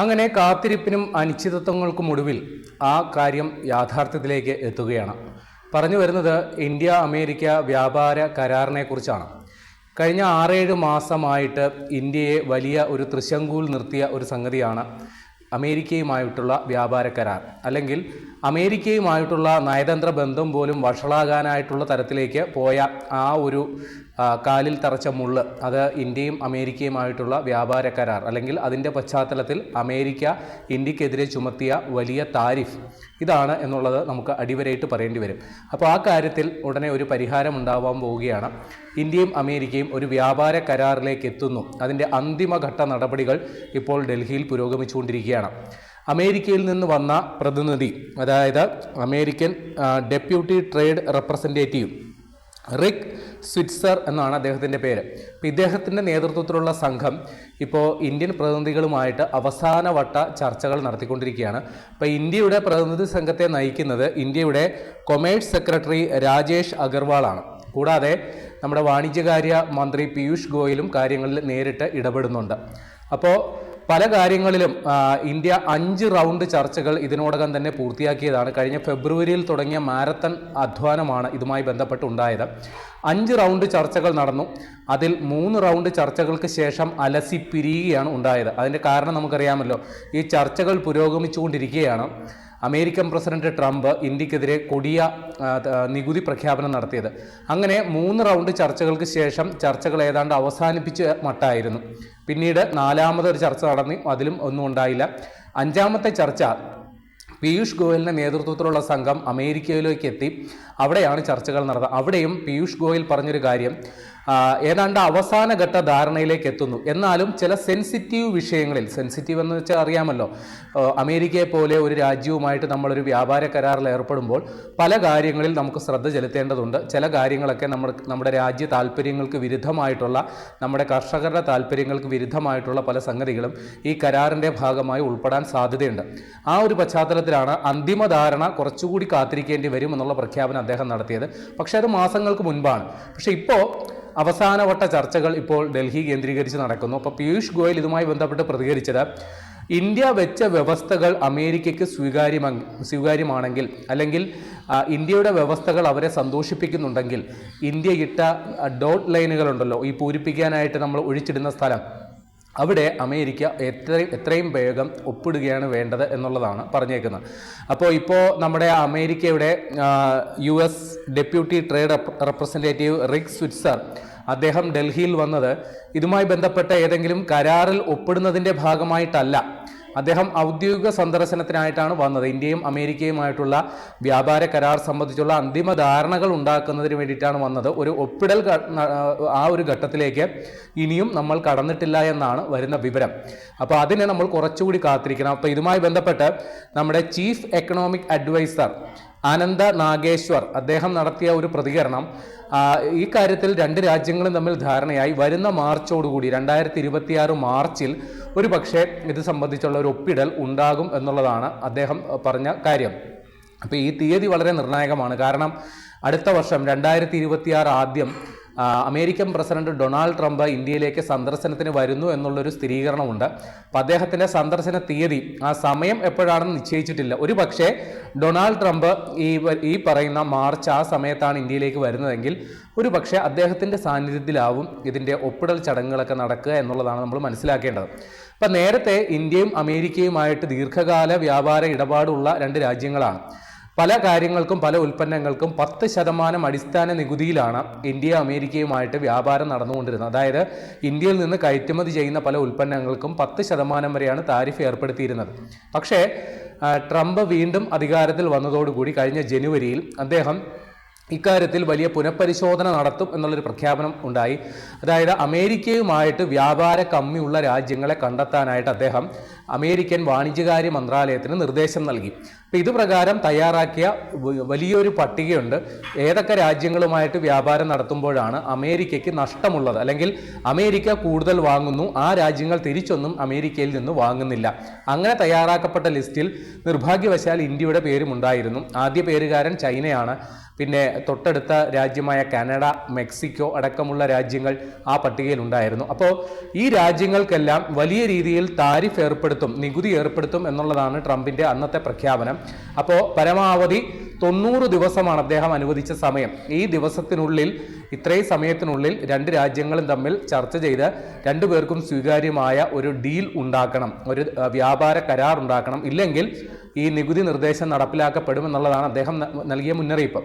അങ്ങനെ കാത്തിരിപ്പിനും അനിശ്ചിതത്വങ്ങൾക്കും ഒടുവിൽ ആ കാര്യം യാഥാർത്ഥ്യത്തിലേക്ക് എത്തുകയാണ്. പറഞ്ഞു വരുന്നത് ഇന്ത്യ അമേരിക്ക വ്യാപാര കരാറിനെക്കുറിച്ചാണ്. കഴിഞ്ഞ ആറേഴ് മാസമായിട്ട് ഇന്ത്യയെ വലിയ ഒരു തൃശങ്കൂൽ നിർത്തിയ ഒരു സംഗതിയാണ് അമേരിക്കയുമായിട്ടുള്ള വ്യാപാര കരാർ. അല്ലെങ്കിൽ അമേരിക്കയുമായിട്ടുള്ള നയതന്ത്ര ബന്ധം പോലും വഷളാകാനായിട്ടുള്ള തരത്തിലേക്ക് പോയ ആ ഒരു കാലിൽ തറച്ച മുള്ള് അത് ഇന്ത്യയും അമേരിക്കയുമായിട്ടുള്ള വ്യാപാര കരാർ അല്ലെങ്കിൽ അതിന്റെ പശ്ചാത്തലത്തിൽ അമേരിക്ക ഇന്ത്യക്കെതിരെ ചുമത്തിയ വലിയ താരിഫ് ഇതാണ് എന്നുള്ളത് നമുക്ക് അടിവരയിട്ട് പറയേണ്ടി വരും. അപ്പോൾ ആ കാര്യത്തിൽ ഉടനെ ഒരു പരിഹാരം ഉണ്ടാവാൻ പോവുകയാണ്. ഇന്ത്യയും അമേരിക്കയും ഒരു വ്യാപാര കരാറിലേക്ക് എത്തുന്നു. അതിന്റെ അന്തിമഘട്ട നടപടികൾ ഇപ്പോൾ ഡൽഹിയിൽ പുരോഗമിച്ചുകൊണ്ടിരിക്കുകയാണ്. അമേരിക്കയിൽ നിന്ന് വന്ന പ്രതിനിധി അതായത് American deputy trade representative Rick Switzer എന്നാണ് അദ്ദേഹത്തിന്റെ പേര്. അപ്പോൾ ഇദ്ദേഹത്തിന്റെ നേതൃത്വത്തിലുള്ള സംഘം ഇപ്പോൾ ഇന്ത്യൻ പ്രതിനിധികളുമായിട്ട് അവസാനവട്ട ചർച്ചകൾ നടത്തിക്കൊണ്ടിരിക്കുകയാണ്. അപ്പോൾ ഇന്ത്യയുടെ പ്രതിനിധി സംഘത്തെ നയിക്കുന്നത് ഇന്ത്യയുടെ കൊമേഴ്സ് സെക്രട്ടറി രാജേഷ് അഗർവാളാണ്. കൂടാതെ നമ്മുടെ വാണിജ്യകാര്യ മന്ത്രി പീയൂഷ് ഗോയലും കാര്യങ്ങളിൽ നേരിട്ട് ഇടപെടുന്നുണ്ട്. അപ്പോൾ പല കാര്യങ്ങളിലും ഇന്ത്യ അഞ്ച് റൗണ്ട് ചർച്ചകൾ ഇതിനോടകം തന്നെ പൂർത്തിയാക്കിയതാണ്. കഴിഞ്ഞ ഫെബ്രുവരിയിൽ തുടങ്ങിയ മാരത്തൺ അധ്വാനമാണ് ഇതുമായി ബന്ധപ്പെട്ടുണ്ടായത്. അഞ്ച് റൗണ്ട് ചർച്ചകൾ നടന്നു. അതിൽ മൂന്ന് റൗണ്ട് ചർച്ചകൾക്ക് ശേഷം അലസി പിരിയുകയാണ് ഉണ്ടായത്. അതിന്റെ കാരണം നമുക്കറിയാമല്ലോ. ഈ ചർച്ചകൾ പുരോഗമിച്ചുകൊണ്ടിരിക്കുകയാണ്. അമേരിക്കൻ പ്രസിഡന്റ് ട്രംപ് ഇന്ത്യക്കെതിരെ കൊടിയ നികുതി പ്രഖ്യാപനം നടത്തിയത്. അങ്ങനെ മൂന്ന് റൗണ്ട് ചർച്ചകൾക്ക് ശേഷം ചർച്ചകൾ ഏതാണ്ട് അവസാനിപ്പിച്ച മട്ടായിരുന്നു. പിന്നീട് നാലാമതൊരു ചർച്ച നടന്നു. അതിലും ഒന്നും ഉണ്ടായില്ല. അഞ്ചാമത്തെ ചർച്ച പീയൂഷ് ഗോയലിന്റെ നേതൃത്വത്തിലുള്ള സംഘം അമേരിക്കയിലേക്ക് എത്തി. അവിടെയാണ് ചർച്ചകൾ നടന്നത്. അവിടെയും പീയൂഷ് ഗോയൽ പറഞ്ഞൊരു കാര്യം. ആ, അവസാന ഘട്ട ധാരണയിലേക്ക് എത്തുന്നു. എന്നാലും ചില സെൻസിറ്റീവ് വിഷയങ്ങളിൽ സെൻസിറ്റീവ് എന്ന് വെച്ചാൽ അറിയാമല്ലോ അമേരിക്കയെ പോലെ ഒരു രാജ്യവുമായിട്ട് നമ്മളൊരു വ്യാപാര കരാറിൽ ഏർപ്പെടുമ്പോൾ പല കാര്യങ്ങളിൽ നമുക്ക് ശ്രദ്ധ ചെലുത്തേണ്ടതുണ്ട്. ചില കാര്യങ്ങളൊക്കെ നമ്മൾ നമ്മുടെ രാജ്യ താല്പര്യങ്ങൾക്ക് വിരുദ്ധമായിട്ടുള്ള നമ്മുടെ കർഷകരുടെ താല്പര്യങ്ങൾക്ക് വിരുദ്ധമായിട്ടുള്ള പല സംഗതികളും ഈ കരാറിന്റെ ഭാഗമായി ഉൾപ്പെടാൻ സാധ്യതയുണ്ട്. ആ ഒരു പശ്ചാത്തലത്തിലാണ് അന്തിമ ധാരണ കുറച്ചുകൂടി കാത്തിരിക്കേണ്ടി വരും എന്നുള്ള പ്രഖ്യാപനം അദ്ദേഹം നടത്തിയത്. പക്ഷേ അത് മാസങ്ങൾക്ക് മുൻപാണ്. പക്ഷേ ഇപ്പോൾ അവസാനവട്ട ചർച്ചകൾ ഇപ്പോൾ ഡൽഹി കേന്ദ്രീകരിച്ച് നടക്കുന്നു. അപ്പോൾ പീയൂഷ് ഗോയൽ ഇതുമായി ബന്ധപ്പെട്ട് പ്രതികരിച്ചത് ഇന്ത്യ വെച്ച വ്യവസ്ഥകൾ അമേരിക്കയ്ക്ക് സ്വീകാര്യമ സ്വീകാര്യമാണെങ്കിൽ അല്ലെങ്കിൽ ഇന്ത്യയുടെ വ്യവസ്ഥകൾ അവരെ സന്തോഷിപ്പിക്കുന്നുണ്ടെങ്കിൽ ഇന്ത്യ ഇട്ട ഡോട്ട് ലൈനുകളുണ്ടല്ലോ ഈ പൂരിപ്പിക്കാനായിട്ട് നമ്മൾ ഒഴിച്ചിടുന്ന സ്ഥലം അവിടെ അമേരിക്ക എത്രയും എത്രയും വേഗം ഒപ്പിടുകയാണ് വേണ്ടത് എന്നുള്ളതാണ് പറഞ്ഞേക്കുന്നത്. അപ്പോൾ ഇപ്പോൾ നമ്മുടെ അമേരിക്കയുടെ U S deputy trade representative Rick Switzer അദ്ദേഹം ഡൽഹിയിൽ വന്നത് ഇതുമായി ബന്ധപ്പെട്ട ഏതെങ്കിലും കരാറിൽ ഒപ്പിടുന്നതിന്റെ ഭാഗമായിട്ടല്ല. അദ്ദേഹം ഔദ്യോഗിക സന്ദർശനത്തിനായിട്ടാണ് വന്നത്. ഇന്ത്യയും അമേരിക്കയുമായിട്ടുള്ള വ്യാപാര കരാർ സംബന്ധിച്ചുള്ള അന്തിമ ധാരണകൾ ഉണ്ടാക്കുന്നതിന് വേണ്ടിയിട്ടാണ് വന്നത്. ഒരു ഒപ്പിടൽ ആ ഒരു ഘട്ടത്തിലേക്ക് ഇനിയും നമ്മൾ കടന്നിട്ടില്ല എന്നാണ് വരുന്ന വിവരം. അപ്പോൾ അതിനെ നമ്മൾ കുറച്ചുകൂടി കാത്തിരിക്കണം. അപ്പോൾ ഇതുമായി ബന്ധപ്പെട്ട് നമ്മുടെ ചീഫ് എക്കണോമിക് അഡ്വൈസർ ആനന്ദ നാഗേശ്വർ. അദ്ദേഹം നടത്തിയ ഒരു പ്രതികരണം ഈ കാര്യത്തിൽ രണ്ട് രാജ്യങ്ങളും തമ്മിൽ ധാരണയായി. വരുന്ന മാർച്ചോടുകൂടി രണ്ടായിരത്തി ഇരുപത്തിയാറ് മാർച്ചിൽ ഒരു പക്ഷേ ഇത് സംബന്ധിച്ചുള്ള ഒരു ഒപ്പിടൽ ഉണ്ടാകും എന്നുള്ളതാണ് അദ്ദേഹം പറഞ്ഞ കാര്യം. അപ്പോൾ ഈ തീയതി വളരെ നിർണായകമാണ്. കാരണം അടുത്ത വർഷം രണ്ടായിരത്തി ഇരുപത്തിയാറ് ആദ്യം അമേരിക്കൻ പ്രസിഡന്റ് ഡൊണാൾഡ് ട്രംപ് ഇന്ത്യയിലേക്ക് സന്ദർശനത്തിന് വരുന്നു എന്നുള്ളൊരു സ്ഥിരീകരണമുണ്ട്. അപ്പം അദ്ദേഹത്തിന്റെ സന്ദർശന തീയതി ആ സമയം എപ്പോഴാണെന്ന് നിശ്ചയിച്ചിട്ടില്ല. ഒരു പക്ഷേ ഡൊണാൾഡ് ട്രംപ് ഈ ഈ പറയുന്ന മാർച്ച് ആ സമയത്താണ് ഇന്ത്യയിലേക്ക് വരുന്നതെങ്കിൽ ഒരു പക്ഷേ അദ്ദേഹത്തിന്റെ സാന്നിധ്യത്തിലാവും ഇതിന്റെ ഒപ്പിടൽ ചടങ്ങുകളൊക്കെ നടക്കുക എന്നുള്ളതാണ് നമ്മൾ മനസ്സിലാക്കേണ്ടത്. അപ്പം നേരത്തെ ഇന്ത്യയും അമേരിക്കയുമായിട്ട് ദീർഘകാല വ്യാപാര ഇടപാടുള്ള രണ്ട് രാജ്യങ്ങളാണ്. പല കാര്യങ്ങൾക്കും പല ഉൽപ്പന്നങ്ങൾക്കും പത്ത് ശതമാനം അടിസ്ഥാന നികുതിയിലാണ് ഇന്ത്യ അമേരിക്കയുമായിട്ട് വ്യാപാരം നടന്നുകൊണ്ടിരുന്നത്. അതായത് ഇന്ത്യയിൽ നിന്ന് കയറ്റുമതി ചെയ്യുന്ന പല ഉൽപ്പന്നങ്ങൾക്കും പത്ത് ശതമാനം വരെയാണ് താരിഫ് ഏർപ്പെടുത്തിയിരുന്നത്. പക്ഷേ ട്രംപ് വീണ്ടും അധികാരത്തിൽ വന്നതോടുകൂടി കഴിഞ്ഞ ജനുവരിയിൽ അദ്ദേഹം ഇക്കാര്യത്തിൽ വലിയ പുനഃപരിശോധന നടത്തും എന്നുള്ളൊരു പ്രഖ്യാപനം ഉണ്ടായി. അതായത് അമേരിക്കയുമായിട്ട് വ്യാപാര കമ്മിയുള്ള രാജ്യങ്ങളെ കണ്ടെത്താനായിട്ട് അദ്ദേഹം അമേരിക്കൻ വാണിജ്യകാര്യ മന്ത്രാലയത്തിന് നിർദ്ദേശം നൽകി. അപ്പോൾ ഇത് പ്രകാരം തയ്യാറാക്കിയ വലിയൊരു പട്ടികയുണ്ട്. ഏതൊക്കെ രാജ്യങ്ങളുമായിട്ട് വ്യാപാരം നടത്തുമ്പോഴാണ് അമേരിക്കയ്ക്ക് നഷ്ടമുള്ളത്? അല്ലെങ്കിൽ അമേരിക്ക കൂടുതൽ വാങ്ങുന്നു ആ രാജ്യങ്ങൾ തിരിച്ചൊന്നും അമേരിക്കയിൽ നിന്ന് വാങ്ങുന്നില്ല. അങ്ങനെ തയ്യാറാക്കപ്പെട്ട ലിസ്റ്റിൽ നിർഭാഗ്യവശാൽ ഇന്ത്യയുടെ പേരും ഉണ്ടായിരുന്നു. ആദ്യ പേരുകാരൻ ചൈനയാണ്. പിന്നെ തൊട്ടടുത്ത രാജ്യമായ കാനഡ മെക്സിക്കോ അടക്കമുള്ള രാജ്യങ്ങൾ ആ പട്ടികയിൽ ഉണ്ടായിരുന്നു അപ്പോൾ ഈ രാജ്യങ്ങൾക്കെല്ലാം വലിയ രീതിയിൽ താരിഫ് ഏർപ്പെടുത്തും നികുതി ഏർപ്പെടുത്തും എന്നുള്ളതാണ് ട്രംപിന്റെ അന്നത്തെ പ്രഖ്യാപനം. അപ്പോൾ പരമാവധി തൊണ്ണൂറ് ദിവസമാണ് അദ്ദേഹം അനുവദിച്ച സമയം. ഈ ദിവസത്തിനുള്ളിൽ ഇത്രയും സമയത്തിനുള്ളിൽ രണ്ട് രാജ്യങ്ങളും തമ്മിൽ ചർച്ച ചെയ്ത് രണ്ടുപേർക്കും സ്വീകാര്യമായ ഒരു ഡീൽ ഉണ്ടാക്കണം ഒരു വ്യാപാര കരാർ ഉണ്ടാക്കണം ഇല്ലെങ്കിൽ ഈ നികുതി നിർദ്ദേശം നടപ്പിലാക്കപ്പെടും എന്നുള്ളതാണ് അദ്ദേഹം നൽകിയ മുന്നറിയിപ്പ്.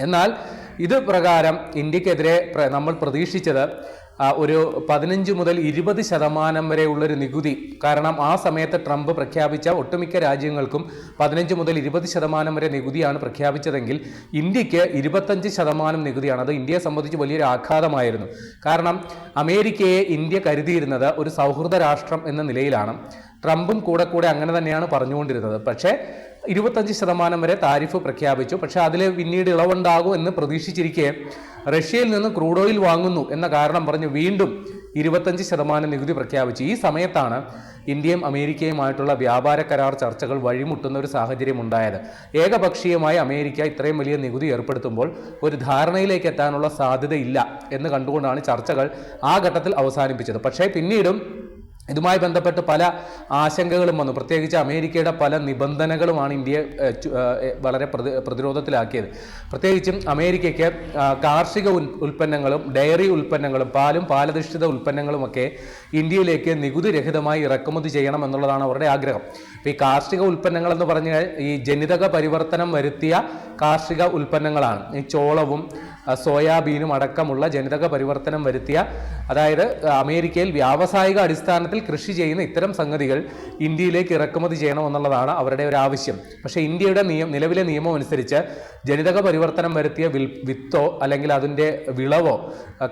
എന്നാൽ ഇത് പ്രകാരം ഇന്ത്യക്കെതിരെ നമ്മൾ പ്രതീക്ഷിച്ചത് ഒരു പതിനഞ്ച് മുതൽ ഇരുപത് ശതമാനം വരെയുള്ളൊരു നികുതി. കാരണം ആ സമയത്ത് ട്രംപ് പ്രഖ്യാപിച്ച ഒട്ടുമിക്ക രാജ്യങ്ങൾക്കും പതിനഞ്ച് മുതൽ ഇരുപത് ശതമാനം വരെ നികുതിയാണ് പ്രഖ്യാപിച്ചതെങ്കിൽ ഇന്ത്യയ്ക്ക് ഇരുപത്തഞ്ച് ശതമാനം നികുതിയാണ്. അത് ഇന്ത്യയെ സംബന്ധിച്ച് വലിയൊരു ആഘാതമായിരുന്നു. കാരണം അമേരിക്കയെ ഇന്ത്യ കരുതിയിരുന്നത് ഒരു സൗഹൃദ രാഷ്ട്രം എന്ന നിലയിലാണ്. ട്രംപും കൂടെ കൂടെ അങ്ങനെ തന്നെയാണ് പറഞ്ഞുകൊണ്ടിരുന്നത്. പക്ഷേ ഇരുപത്തഞ്ച് ശതമാനം വരെ താരിഫ് പ്രഖ്യാപിച്ചു. പക്ഷേ അതിൽ പിന്നീട് ഇളവുണ്ടാകും എന്ന് പ്രതീക്ഷിച്ചിരിക്കെ റഷ്യയിൽ നിന്ന് ക്രൂഡ് ഓയിൽ വാങ്ങുന്നു എന്ന കാരണം പറഞ്ഞ് വീണ്ടും ഇരുപത്തഞ്ച് ശതമാനം നികുതി പ്രഖ്യാപിച്ചു. ഈ സമയത്താണ് ഇന്ത്യയും അമേരിക്കയുമായിട്ടുള്ള വ്യാപാര കരാർ ചർച്ചകൾ വഴിമുട്ടുന്ന ഒരു സാഹചര്യം ഉണ്ടായത്. ഏകപക്ഷീയമായി അമേരിക്ക ഇത്രയും വലിയ നികുതി ഏർപ്പെടുത്തുമ്പോൾ ഒരു ധാരണയിലേക്ക് എത്താനുള്ള സാധ്യതയില്ല എന്ന് കണ്ടുകൊണ്ടാണ് ചർച്ചകൾ ആ ഘട്ടത്തിൽ അവസാനിപ്പിച്ചത്. പക്ഷേ പിന്നീടും ഇതുമായി ബന്ധപ്പെട്ട് പല ആശങ്കകളും വന്നു. പ്രത്യേകിച്ച് അമേരിക്കയുടെ പല നിബന്ധനകളുമാണ് ഇന്ത്യയെ വളരെ പ്രതി- പ്രതിരോധത്തിലാക്കിയത്. പ്രത്യേകിച്ചും അമേരിക്കയ്ക്ക് കാർഷിക ഉൽപ്പന്നങ്ങളും ഡയറി ഉൽപ്പന്നങ്ങളും പാലും പാലധിഷ്ഠിത ഉൽപ്പന്നങ്ങളുമൊക്കെ ഇന്ത്യയിലേക്ക് നികുതി രഹിതമായി ഇറക്കുമതി ചെയ്യണം എന്നുള്ളതാണ് അവരുടെ ആഗ്രഹം. ഈ കാർഷിക ഉൽപ്പന്നങ്ങൾ എന്ന് പറഞ്ഞാൽ ഈ ജനിതക പരിവർത്തനം വരുത്തിയ കാർഷിക ഉൽപ്പന്നങ്ങളാണ്. ഈ ചോളവും സോയാബീനും അടക്കമുള്ള ജനിതക പരിവർത്തനം വരുത്തിയ അതായത് അമേരിക്കയിൽ വ്യാവസായിക അടിസ്ഥാനത്തിൽ കൃഷി ചെയ്യുന്ന ഇത്തരം സംഗതികൾ ഇന്ത്യയിലേക്ക് ഇറക്കുമതി ചെയ്യണമെന്നുള്ളതാണ് അവരുടെ ഒരു ആവശ്യം. പക്ഷേ ഇന്ത്യയുടെ നിയമ നിലവിലെ നിയമം അനുസരിച്ച് ജനിതക പരിവർത്തനം വരുത്തിയ വിൽ വിത്തോ അല്ലെങ്കിൽ അതിന്റെ വിളവോ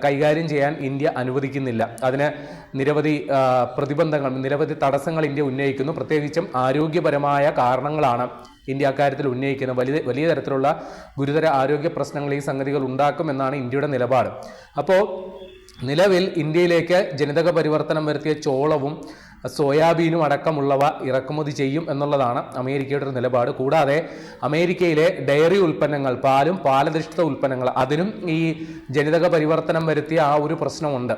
കൈകാര്യം ചെയ്യാൻ ഇന്ത്യ അനുവദിക്കുന്നില്ല. അതിന് നിരവധി പ്രതിബന്ധങ്ങൾ നിരവധി തടസ്സങ്ങൾ ഇന്ത്യ ഉന്നയിക്കുന്നു. പ്രത്യേകിച്ചും ആരോഗ്യപരമായ കാരണങ്ങളാണ് ഇന്ത്യ അക്കാര്യത്തിൽ ഉന്നയിക്കുന്ന വലിയ വലിയ തരത്തിലുള്ള ഗുരുതര ആരോഗ്യ പ്രശ്നങ്ങൾ ഈ സംഗതികൾ ഉണ്ടാക്കും എന്നാണ് ഇന്ത്യയുടെ നിലപാട്. അപ്പോൾ നിലവിൽ ഇന്ത്യയിലേക്ക് ജനിതക പരിവർത്തനം വരുത്തിയ ചോളവും സോയാബീനും അടക്കമുള്ളവ ഇറക്കുമതി ചെയ്യും എന്നുള്ളതാണ് അമേരിക്കയുടെ ഒരു നിലപാട്. കൂടാതെ അമേരിക്കയിലെ ഡയറി ഉൽപ്പന്നങ്ങൾ പാലും പാലധിഷ്ഠിത ഉൽപ്പന്നങ്ങൾ അതിനും ഈ ജനിതക പരിവർത്തനം വരുത്തിയ ആ ഒരു പ്രശ്നമുണ്ട്.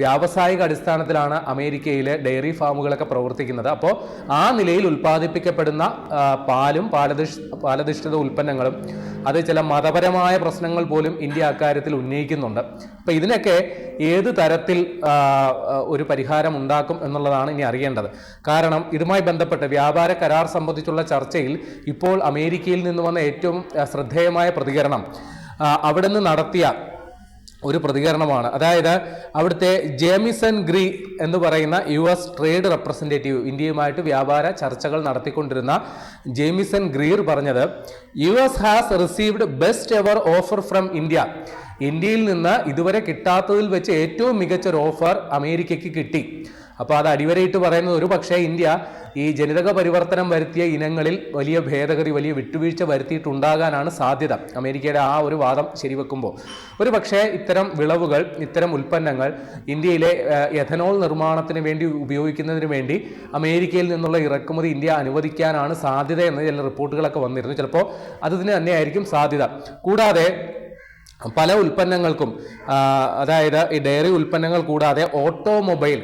വ്യാവസായിക അടിസ്ഥാനത്തിലാണ് അമേരിക്കയിലെ ഡയറി ഫാമുകളൊക്കെ പ്രവർത്തിക്കുന്നത്. അപ്പോൾ ആ നിലയിൽ ഉൽപ്പാദിപ്പിക്കപ്പെടുന്ന പാലും പാലധിഷ് പാലധിഷ്ഠിത ഉൽപ്പന്നങ്ങളും അത് ചില മതപരമായ പ്രശ്നങ്ങൾ പോലും ഇന്ത്യ അക്കാര്യത്തിൽ ഉന്നയിക്കുന്നുണ്ട്. അപ്പോൾ ഇതിനൊക്കെ ഏത് തരത്തിൽ ഒരു പരിഹാരം ഉണ്ടാക്കും എന്നുള്ളതാണ് ഇനി അറിയേണ്ടത്. കാരണം ഇതുമായി ബന്ധപ്പെട്ട് വ്യാപാര കരാർ സംബന്ധിച്ചുള്ള ചർച്ചയിൽ ഇപ്പോൾ അമേരിക്കയിൽ നിന്ന് വന്ന ഏറ്റവും ശ്രദ്ധേയമായ പ്രതികരണം അവിടെ അവിടുന്ന് നടത്തിയ ഒരു പ്രതികരണമാണ്. അതായത് അവിടുത്തെ ജേമിസൺ ഗ്രീ എന്ന് പറയുന്ന യു എസ് ട്രേഡ് റെപ്രസെന്റേറ്റീവ് ഇന്ത്യയുമായിട്ട് വ്യാപാര ചർച്ചകൾ നടത്തിക്കൊണ്ടിരുന്ന ജേമിസൺ ഗ്രീർ പറഞ്ഞത് U S has received best ever offer from India. ഇന്ത്യയിൽ നിന്ന് ഇതുവരെ കിട്ടാത്തതിൽ വെച്ച് ഏറ്റവും മികച്ച ഒരു ഓഫർ അമേരിക്കയ്ക്ക് കിട്ടി. അപ്പോൾ അത് അടിവരയിട്ട് പറയുന്നത് ഒരു പക്ഷേ ഇന്ത്യ ഈ ജനിതക പരിവർത്തനം വരുത്തിയ ഇനങ്ങളിൽ വലിയ ഭേദഗതി വലിയ വിട്ടുവീഴ്ച വരുത്തിയിട്ടുണ്ടാകാനാണ് സാധ്യത. അമേരിക്കയുടെ ആ ഒരു വാദം ശരിവെക്കുമ്പോൾ. ഒരു പക്ഷേ ഇത്തരം വിളവുകൾ ഇത്തരം ഉൽപ്പന്നങ്ങൾ ഇന്ത്യയിലെ എഥനോൾ നിർമ്മാണത്തിന് വേണ്ടി ഉപയോഗിക്കുന്നതിന് വേണ്ടി അമേരിക്കയിൽ നിന്നുള്ള ഇറക്കുമതി ഇന്ത്യ അനുവദിക്കാനാണ് സാധ്യത എന്ന് ചില റിപ്പോർട്ടുകളൊക്കെ വന്നിരുന്നു. ചിലപ്പോൾ അത് ഇതിന് തന്നെയായിരിക്കും സാധ്യത. കൂടാതെ പല ഉൽപ്പന്നങ്ങൾക്കും അതായത് ഈ ഡയറി ഉൽപ്പന്നങ്ങൾ കൂടാതെ ഓട്ടോമൊബൈൽ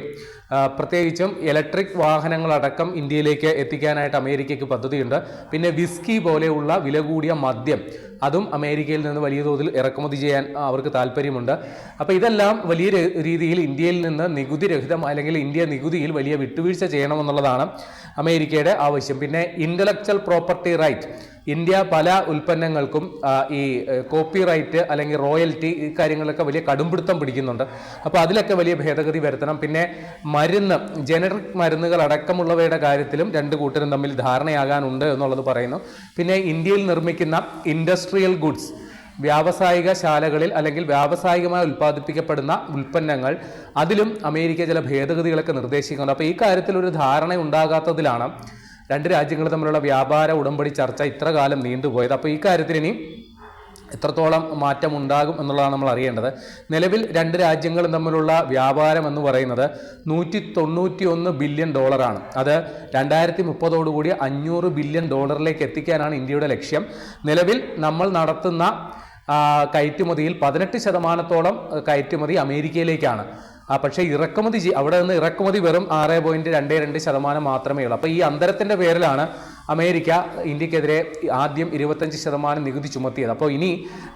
പ്രത്യേകിച്ചും ഇലക്ട്രിക് വാഹനങ്ങളടക്കം ഇന്ത്യയിലേക്ക് എത്തിക്കാനായിട്ട് അമേരിക്കയ്ക്ക് പദ്ധതിയുണ്ട്. പിന്നെ വിസ്കി പോലെയുള്ള വില കൂടിയ മദ്യം അതും അമേരിക്കയിൽ നിന്ന് വലിയ തോതിൽ ഇറക്കുമതി ചെയ്യാൻ അവർക്ക് താല്പര്യമുണ്ട്. അപ്പോൾ ഇതെല്ലാം വലിയ രീതിയിൽ ഇന്ത്യയിൽ നിന്ന് നികുതി രഹിതം അല്ലെങ്കിൽ ഇന്ത്യ നികുതിയിൽ വലിയ വിട്ടുവീഴ്ച ചെയ്യണമെന്നുള്ളതാണ് അമേരിക്കയുടെ ആവശ്യം. പിന്നെ ഇന്റലക്ച്വൽ പ്രോപ്പർട്ടി റൈറ്റ് ഇന്ത്യ പല ഉൽപ്പന്നങ്ങൾക്കും ഈ കോപ്പിറൈറ്റ് അല്ലെങ്കിൽ റോയൽറ്റി ഈ കാര്യങ്ങളിലൊക്കെ വലിയ കടുംപിടുത്തം പിടിക്കുന്നുണ്ട്. അപ്പോൾ അതിലൊക്കെ വലിയ ഭേദഗതി വരുത്തണം. പിന്നെ മരുന്ന് ജനറിക് മരുന്നുകൾ അടക്കമുള്ളവയുടെ കാര്യത്തിലും രണ്ട് കൂട്ടരും തമ്മിൽ ധാരണയാകാനുണ്ട് എന്നുള്ളത് പറയുന്നു. പിന്നെ ഇന്ത്യയിൽ നിർമ്മിക്കുന്ന ഇൻഡസ്ട്രിയൽ ഗുഡ്സ് വ്യാവസായിക ശാലകളിൽ അല്ലെങ്കിൽ വ്യാവസായികമായി ഉൽപ്പാദിപ്പിക്കപ്പെടുന്ന ഉൽപ്പന്നങ്ങൾ അതിലും അമേരിക്ക ചില ഭേദഗതികളൊക്കെ നിർദ്ദേശിക്കുന്നുണ്ട്. അപ്പോൾ ഈ കാര്യത്തിൽ ഒരു ധാരണ ഉണ്ടാകാത്തതിലാണ് രണ്ട് രാജ്യങ്ങൾ തമ്മിലുള്ള വ്യാപാര ഉടമ്പടി ചർച്ച ഇത്ര കാലം നീണ്ടുപോയത്. അപ്പോൾ ഈ കാര്യത്തിൽ ഇനി എത്രത്തോളം മാറ്റമുണ്ടാകും എന്നുള്ളതാണ് നമ്മൾ അറിയേണ്ടത്. നിലവിൽ രണ്ട് രാജ്യങ്ങളും തമ്മിലുള്ള വ്യാപാരം എന്ന് പറയുന്നത് നൂറ്റി തൊണ്ണൂറ്റി ഒന്ന് ബില്യൺ ഡോളറാണ്. അത് രണ്ടായിരത്തി മുപ്പതോടുകൂടി അഞ്ഞൂറ് ബില്യൺ ഡോളറിലേക്ക് എത്തിക്കാനാണ് ഇന്ത്യയുടെ ലക്ഷ്യം. നിലവിൽ നമ്മൾ നടത്തുന്ന കയറ്റുമതിയിൽ പതിനെട്ട് ശതമാനത്തോളം കയറ്റുമതി അമേരിക്കയിലേക്കാണ്. ആ പക്ഷേ ഇറക്കുമതി അവിടെ നിന്ന് ഇറക്കുമതി വെറും ആറ് പോയിന്റ് രണ്ട് രണ്ട് ശതമാനം മാത്രമേ ഉള്ളൂ. അപ്പോൾ ഈ അന്തരത്തിന്റെ പേരിലാണ് അമേരിക്ക ഇന്ത്യക്കെതിരെ ആദ്യം ഇരുപത്തഞ്ച് ശതമാനം നികുതി ചുമത്തിയത്. അപ്പോൾ ഇനി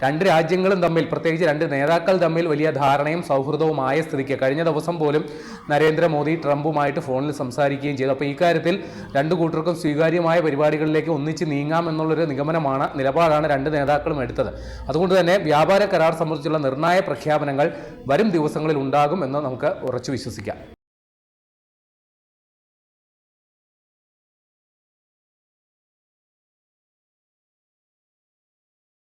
രണ്ട് രാജ്യങ്ങളും തമ്മിൽ പ്രത്യേകിച്ച് രണ്ട് നേതാക്കൾ തമ്മിൽ വലിയ ധാരണയും സൗഹൃദവുമായ സ്ഥിതിക്ക് കഴിഞ്ഞ ദിവസം പോലും നരേന്ദ്രമോദി ട്രംപുമായിട്ട് ഫോണിൽ സംസാരിക്കുകയും ചെയ്തു. അപ്പോൾ ഇക്കാര്യത്തിൽ രണ്ട് കൂട്ടർക്കും സ്വീകാര്യമായ പരിപാടികളിലേക്ക് ഒന്നിച്ച് നീങ്ങാം എന്നുള്ളൊരു നിഗമനമാണ് നിലപാടാണ് രണ്ട് നേതാക്കളും എടുത്തത്. അതുകൊണ്ട് തന്നെ വ്യാപാര കരാർ സംബന്ധിച്ചുള്ള നിർണായ പ്രഖ്യാപനങ്ങൾ വരും ദിവസങ്ങളിൽ ഉണ്ടാകും എന്ന് നമുക്ക് ഉറച്ചു വിശ്വസിക്കാം.